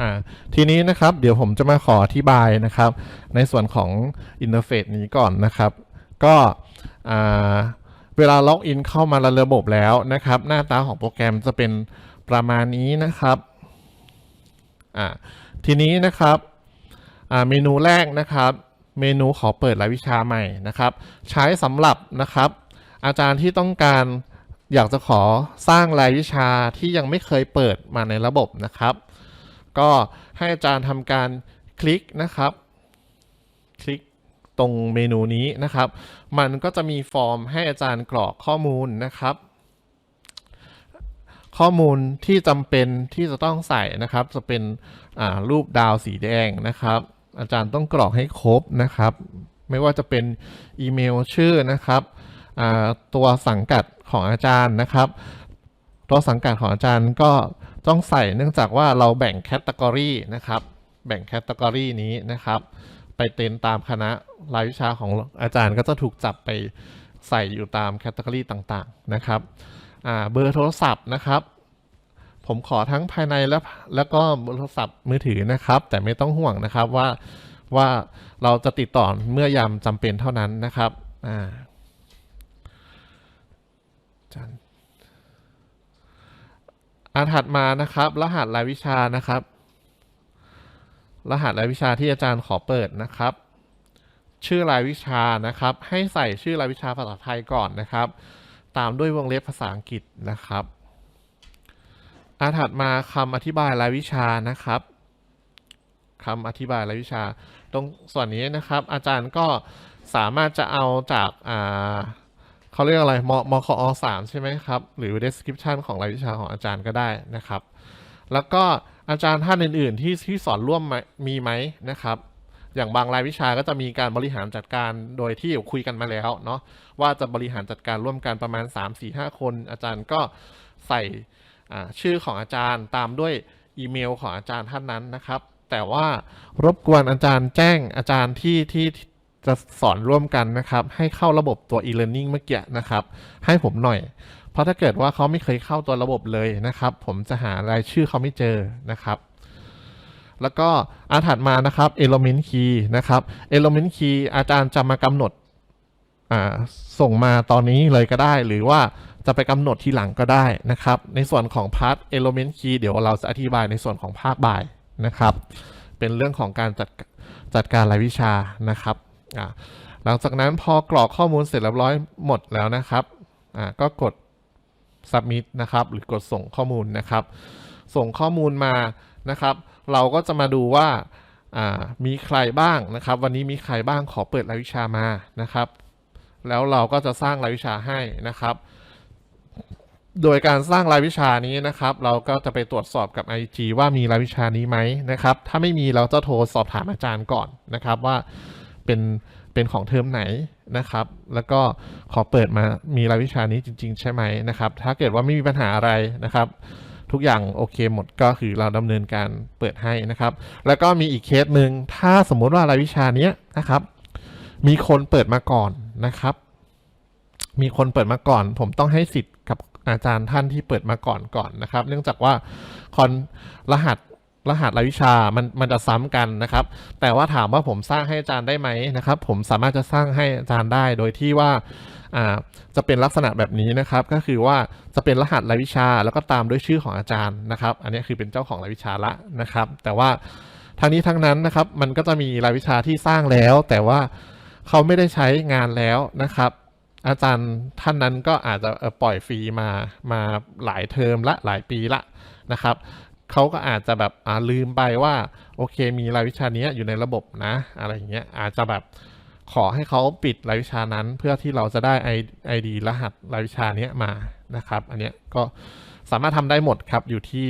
อ่าทีนี้นะครับเดี๋ยวผมจะมาขออธิบายนะครับ ในส่วนของอินเทอร์เฟซนี้ก่อนนะครับ ก็อ่าเวลาล็อกอินเข้ามาในระบบแล้วนะครับ หน้าตาของโปรแกรมจะเป็นประมาณนี้นะครับอ่าทีนี้นะครับอ่าเมนูแรกนะครับเมนูขอเปิดรายวิชาใหม่นะครับ ใช้สำหรับนะครับ อาจารย์ที่ต้องการอยากจะขอสร้างรายวิชาที่ยังไม่เคยเปิดมาในระบบนะครับ ก็ให้อาจารย์ทำการคลิกนะครับ คลิกตรงเมนูนี้นะครับ มันก็จะมีฟอร์มให้อาจารย์กรอกข้อมูลนะครับ ข้อมูลที่จำเป็นที่จะต้องใส่นะครับ จะเป็นรูปดาวสีแดงนะครับ อาจารย์ต้องกรอกให้ครบนะครับ ไม่ว่าจะเป็นอีเมลชื่อนะครับตัวสังกัดของอาจารย์นะครับ ตัวสังกัดของอาจารย์ก็ ต้องใส่เนื่องจากว่าเราแบ่งแคตตากรีนะครับ แบ่งแคตตากรีนี้นะครับ ไปเต็นตามคณะรายวิชาของอาจารย์ก็จะถูกจับไปใส่อยู่ตามแคตตากรีต่างๆนะครับเบอร์โทรศัพท์นะครับ ผมขอทั้งภายในและแล้วก็เบอร์โทรศัพท์มือถือนะครับ แต่ไม่ต้องห่วงนะครับว่าว่าเราจะติดต่อเมื่อยามจำเป็นเท่านั้นนะครับอาจารย์ อาถัดมานะครับ รหัสรายวิชานะครับ รหัสรายวิชาที่อาจารย์ขอเปิดนะครับ ชื่อรายวิชานะครับ ให้ใส่ชื่อรายวิชาภาษาไทยก่อนนะครับ ตามด้วยวงเล็บภาษาอังกฤษนะครับอาถัดมาคำอธิบายรายวิชานะครับคำอธิบายรายวิชา ตรงส่วนนี้นะครับ อาจารย์ก็สามารถจะเอาจากอ่า เขาเรียกอะไรมมคอสามใช่ไหมครับ หรือ description ของรายวิชาของอาจารย์ก็ได้นะครับ แล้วก็อาจารย์ท่านอื่น ๆ ที่ที่สอนร่วมมีไหมนะครับ อย่างบางรายวิชาก็จะมีการบริหารจัดการโดยที่คุยกันมาแล้วเนาะว่าจะบริหารจัดการร่วมกันประมาณ 3 4 5 คน อาจารย์ก็ใส่ชื่อของอาจารย์ตามด้วยอีเมลของอาจารย์ท่านนั้นนะครับ แต่ว่ารบกวนอาจารย์แจ้งอาจารย์ที่ที่ จะสอนร่วมกันนะครับ ให้เข้าระบบตัว e-learning เมื่อกี้นะครับ ให้ผมหน่อย เพราะถ้าเกิดว่าเขาไม่เคยเข้าตัวระบบเลยนะครับ ผมจะหารายชื่อเขาไม่เจอนะครับ แล้วก็อาถัดมานะครับ element key นะครับ element key อาจารย์จะมากำหนดส่งมาตอนนี้เลยก็ได้ หรือว่าจะไปกำหนดทีหลังก็ได้นะครับ ในส่วนของ part element key เดี๋ยวเราจะอธิบายในส่วนของภาคบ่ายนะครับ เป็นเรื่องของการจัดจัดการรายวิชานะครับ หลังจากนั้นพอกรอกข้อมูลเสร็จเรียบร้อยหมดแล้วนะครับก็กด submit นะครับ หรือกดส่งข้อมูลนะครับ ส่งข้อมูลมานะครับ เราก็จะมาดูว่าอ่ามีใครบ้างนะครับ วันนี้มีใครบ้างขอเปิดรายวิชามานะครับ แล้วเราก็จะสร้างรายวิชาให้นะครับ โดยการสร้างรายวิชานี้นะครับ เราก็จะไปตรวจสอบกับ IG ว่ามีรายวิชานี้ไหมนะครับ ถ้าไม่มีเราจะโทรสอบถามอาจารย์ก่อนนะครับว่า เป็นเป็นของเทอมไหนนะครับ แล้วก็ขอเปิดมามีรายวิชานี้จริง ๆ ใช่ไหมนะครับ ถ้าเกิดว่าไม่มีปัญหาอะไรนะครับ ทุกอย่างโอเคหมดก็คือเราดำเนินการเปิดให้นะครับ แล้วก็มีอีกเคสหนึ่งถ้าสมมุติว่ารายวิชานี้นะครับ มีคนเปิดมาก่อนนะครับ มีคนเปิดมาก่อน ผมต้องให้สิทธิ์กับอาจารย์ท่านที่เปิดมาก่อนก่อนนะครับ เนื่องจากว่าคอนรหัส รหัสรายวิชามันมันจะซ้ำกันนะครับ แต่ว่าถามว่าผมสร้างให้อาจารย์ได้ไหมนะครับ ผมสามารถจะสร้างให้อาจารย์ได้โดยที่ว่าจะเป็นลักษณะแบบนี้นะครับ ก็คือว่าจะเป็นรหัสรายวิชา แล้วก็ตามด้วยชื่อของอาจารย์นะครับ อันนี้คือเป็นเจ้าของรายวิชาละนะครับ แต่ว่าทั้งนี้ทั้งนั้นนะครับ มันก็จะมีรายวิชาที่สร้างแล้ว แต่ว่าเขาไม่ได้ใช้งานแล้วนะครับอาจารย์ท่านนั้นก็อาจจะปล่อยฟรีมามาหลายเทอมละหลายปีละนะครับ เขาก็อาจจะแบบลืมไปว่า โอเค มีรายวิชานี้อยู่ในระบบนะ อะไรอย่างเงี้ยอาจจะแบบขอให้เขาปิดรายวิชานั้น เพื่อที่เราจะได้ไอไอดีรหัสรายวิชานี้มานะครับ อันเนี้ยก็สามารถทำได้หมดครับอยู่ที่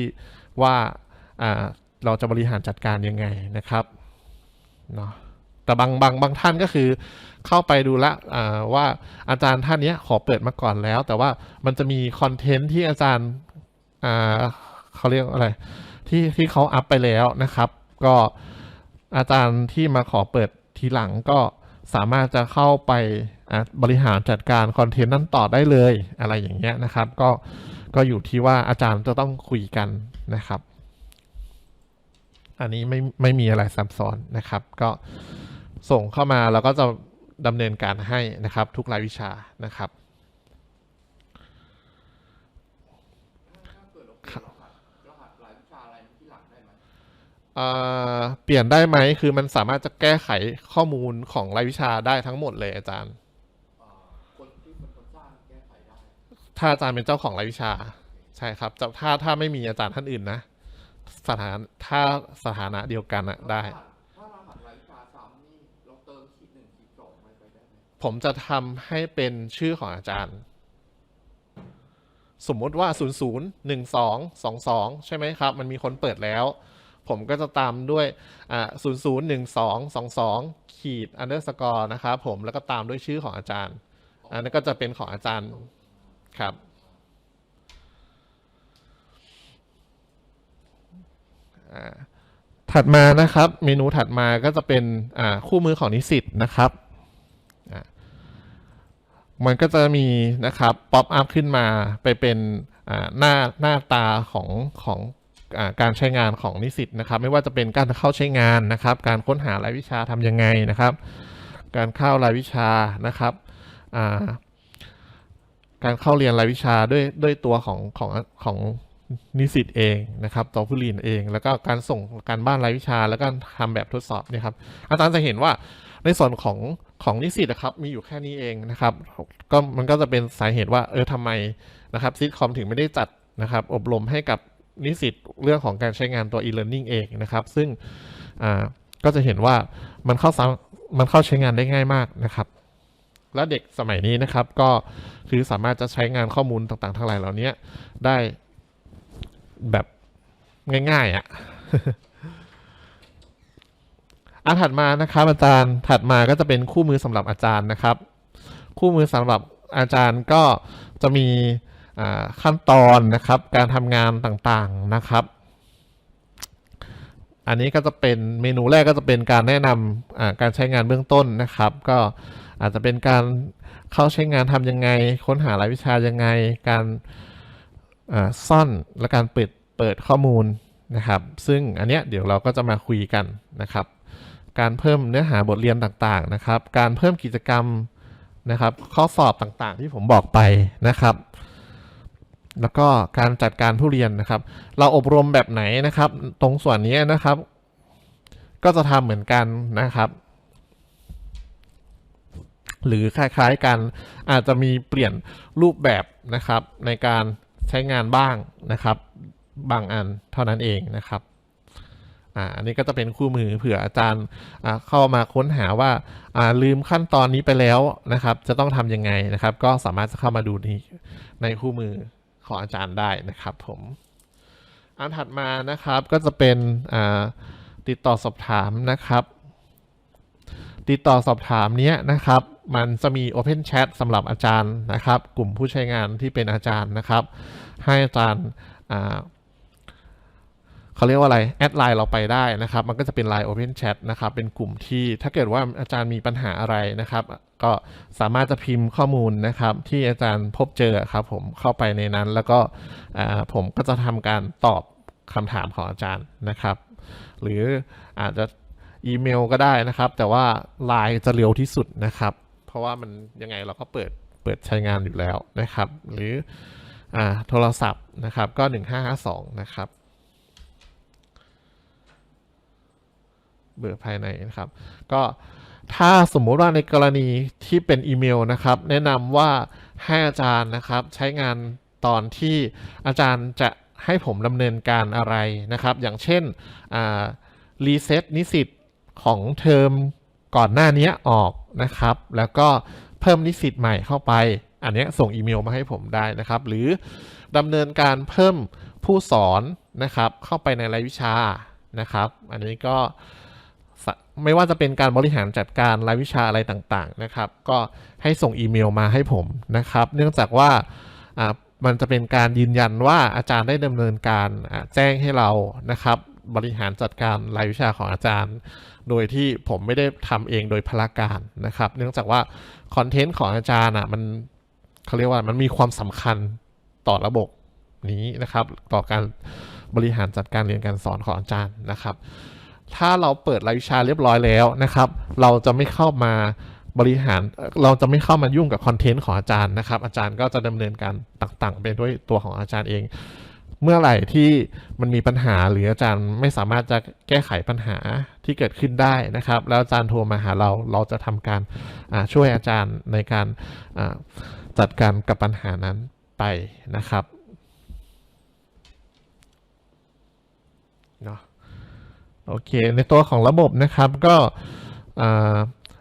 ว่าเราจะบริหารจัดการยังไงนะครับเนาะแต่บางบางบางท่านก็คือเข้าไปดูละว่าอาจารย์ท่านนี้ขอเปิดมาก่อนแล้ว แต่ว่ามันจะมีคอนเทนต์ที่อาจารย์ เขาเรียกอะไร ที่ที่เขาอัพไปแล้วนะครับ ก็อาจารย์ที่มาขอเปิดทีหลังก็สามารถจะเข้าไปบริหารจัดการคอนเทนต์นั้นต่อได้เลยอะไรอย่างเงี้ยนะครับ ก็ก็อยู่ที่ว่าอาจารย์จะต้องคุยกันนะครับ อันนี้ไม่ไม่มีอะไรซับซ้อนนะครับ ก็ส่งเข้ามาแล้วก็จะดำเนินการให้นะครับ ทุกรายวิชานะครับ ถ้าเกิดเราเปลี่ยนรหัสรหัสรายวิชาอะไรที่หลังได้ไหม เอ่อเปลี่ยนได้ไหมคือมันสามารถจะแก้ไขข้อมูลของรายวิชาได้ทั้งหมดเลยอาจารย์อ่าคนที่เป็นคนสร้างแก้ไขได้ถ้าอาจารย์เป็นเจ้าของรายวิชา ใช่ครับจะถ้าถ้าไม่มีอาจารย์ท่านอื่นนะสถานถ้าสถานะเดียวกันอะได้ถ้ารหัสรายวิชาซ้ำนี่เราเติมขีดหนึ่งขีดสองอะไรไปได้ไหมผมจะทำให้เป็นชื่อของอาจารย์ สมมุติว่า 0 0 1 2 2 2 ใช่ไหมครับ มันมีคนเปิดแล้ว ผมก็จะตามด้วยอ่า0 0 1 2 2 2ขีด underscore นะครับผมแล้วก็ตามด้วยชื่อของอาจารย์ อันนั้นก็จะเป็นของอาจารย์ครับถัดมานะครับ เมนูถัดมาก็จะเป็นคู่มือของนิสิตนะครับมันก็จะมีนะครับป๊อปอัพขึ้นมาไปเป็นหน้าหน้าตาของของ การใช้งานของนิสิตนะครับ ไม่ว่าจะเป็นการเข้าใช้งานนะครับ การค้นหารายวิชาทำยังไงนะครับ การเข้ารายวิชานะครับการเข้าเรียนรายวิชาด้วยด้วยตัวของของของนิสิตเองนะครับตัวผู้เรียนเอง แล้วก็การส่งการบ้านรายวิชา แล้วก็ทำแบบทดสอบเนี่ยครับอาจารย์จะเห็นว่าในส่วนของของนิสิตนะครับมีอยู่แค่นี้เองนะครับก็มันก็จะเป็นสาเหตุว่าเออทำไมนะครับซิทคอมถึงไม่ได้จัดนะครับอบรมให้กับ นิสิตเรื่องของการใช้งานตัว e-learning เองนะครับ ซึ่งก็จะเห็นว่ามันเข้าสมันเข้าใช้งานได้ง่ายมากนะครับ และเด็กสมัยนี้นะครับ ก็คือสามารถจะใช้งานข้อมูลต่างๆ ทั้งหลายเหล่านี้ได้แบบง่ายๆอะ่ะอันถัดมานะครับอาจารย์ถัดมาก็จะเป็นคู่มือสำหรับอาจารย์นะครับ คู่มือสำหรับอาจารย์ก็จะมี ขั้นตอนนะครับการทำงานต่างๆนะครับ อันนี้ก็จะเป็นเมนูแรกก็จะเป็นการแนะนำการใช้งานเบื้องต้นนะครับ ก็อาจจะเป็นการเข้าใช้งานทำยังไง ค้นหารายวิชายังไง การซ่อนและการเปิดเปิดข้อมูลนะครับ ซึ่งอันเนี้ยเดี๋ยวเราก็จะมาคุยกันนะครับ การเพิ่มเนื้อหาบทเรียนต่างๆนะครับ การเพิ่มกิจกรรมนะครับ ข้อสอบต่างๆที่ผมบอกไปนะครับ แล้วก็การจัดการผู้เรียนนะครับ เราอบรมแบบไหนนะครับ ตรงส่วนนี้นะครับ ก็จะทำเหมือนกันนะครับ หรือคล้ายๆกันอาจจะมีเปลี่ยนรูปแบบนะครับ ในการใช้งานบ้างนะครับ บางอันเท่านั้นเองนะครับอันนี้ก็จะเป็นคู่มือเผื่ออาจารย์เข้ามาค้นหาว่าอ่าลืมขั้นตอนนี้ไปแล้วนะครับ จะต้องทำยังไงนะครับ ก็สามารถจะเข้ามาดูในในคู่มือ ของอาจารย์ได้นะครับผมอันถัดมานะครับก็จะเป็นติดต่อสอบถามนะครับ ติดต่อสอบถามเนี้ยนะครับ มันจะมี Open Chat สำหรับอาจารย์นะครับ กลุ่มผู้ใช้งานที่เป็นอาจารย์นะครับ ให้อาจารย์เขาเรียกว่าอะไร แอดไลน์เราไปได้นะครับ มันก็จะเป็น Line Open Chat นะครับ เป็นกลุ่มที่ถ้าเกิดว่าอาจารย์มีปัญหาอะไรนะครับ ก็สามารถจะพิมพ์ข้อมูลนะครับ ที่อาจารย์พบเจอครับ ผมเข้าไปในนั้น แล้วก็ผมก็จะทำการตอบคำถามของอาจารย์นะครับ หรืออาจจะอีเมลก็ได้นะครับ แต่ว่า Line จะเร็วที่สุดนะครับ เพราะว่ามันยังไงเราก็เปิดเปิดใช้งานอยู่แล้วนะครับ หรืออโทรศัพท์นะครับก็ 1552 นะครับ เบอร์ภายในนะครับ ก็ถ้าสมมุติว่าในกรณีที่เป็นอีเมลนะครับ แนะนำว่าให้อาจารย์นะครับใช้งานตอนที่อาจารย์จะให้ผมดำเนินการอะไรนะครับ อย่างเช่นรีเซ็ตนิสิตของเทอมก่อนหน้านี้ออกนะครับ แล้วก็เพิ่มนิสิตใหม่เข้าไป อันนี้ส่งอีเมลมาให้ผมได้นะครับ หรือดำเนินการเพิ่มผู้สอนนะครับ เข้าไปในรายวิชานะครับ อันนี้ก็ ไม่ว่าจะเป็นการบริหารจัดการรายวิชาอะไรต่างๆนะครับ ก็ให้ส่งอีเมลมาให้ผมนะครับ เนื่องจากว่ามันจะเป็นการยืนยันว่าอาจารย์ได้ดำเนินการแจ้งให้เรานะครับ บริหารจัดการรายวิชาของอาจารย์ โดยที่ผมไม่ได้ทำเองโดยพละการนะครับ เนื่องจากว่าคอนเทนต์ของอาจารย์อะมันเขาเรียกว่ามันมีความสำคัญต่อระบบนี้นะครับ ต่อการบริหารจัดการเรียนการสอนของอาจารย์นะครับ ถ้าเราเปิดรายวิชาเรียบร้อยแล้วนะครับ เราจะไม่เข้ามาบริหารเราจะไม่เข้ามายุ่งกับคอนเทนต์ของอาจารย์นะครับ อาจารย์ก็จะดำเนินการต่างๆ ไปด้วยตัวของอาจารย์เอง เมื่อไหร่ที่มันมีปัญหาหรืออาจารย์ไม่สามารถจะแก้ไขปัญหาที่เกิดขึ้นได้นะครับ แล้วอาจารย์โทรมาหาเราเราจะทำการช่วยอาจารย์ในการจัดการกับปัญหานั้นไปนะครับเนาะ โอเค ในตัวของระบบนะครับก็อ่า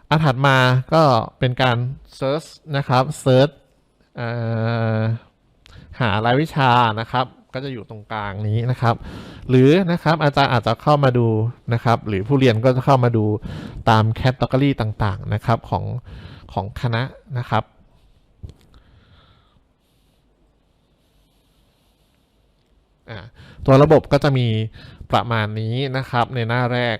อันถัดมาก็เป็นการ search นะครับ search หารายวิชานะครับ ก็จะอยู่ตรงกลางนี้นะครับ หรือนะครับอาจารย์อาจจะเข้ามาดูนะครับ หรือผู้เรียนก็จะเข้ามาดูตามแคตตากรีต่างๆนะครับของของคณะนะครับอ่า ตัวระบบก็จะมีประมาณนี้นะครับในหน้าแรก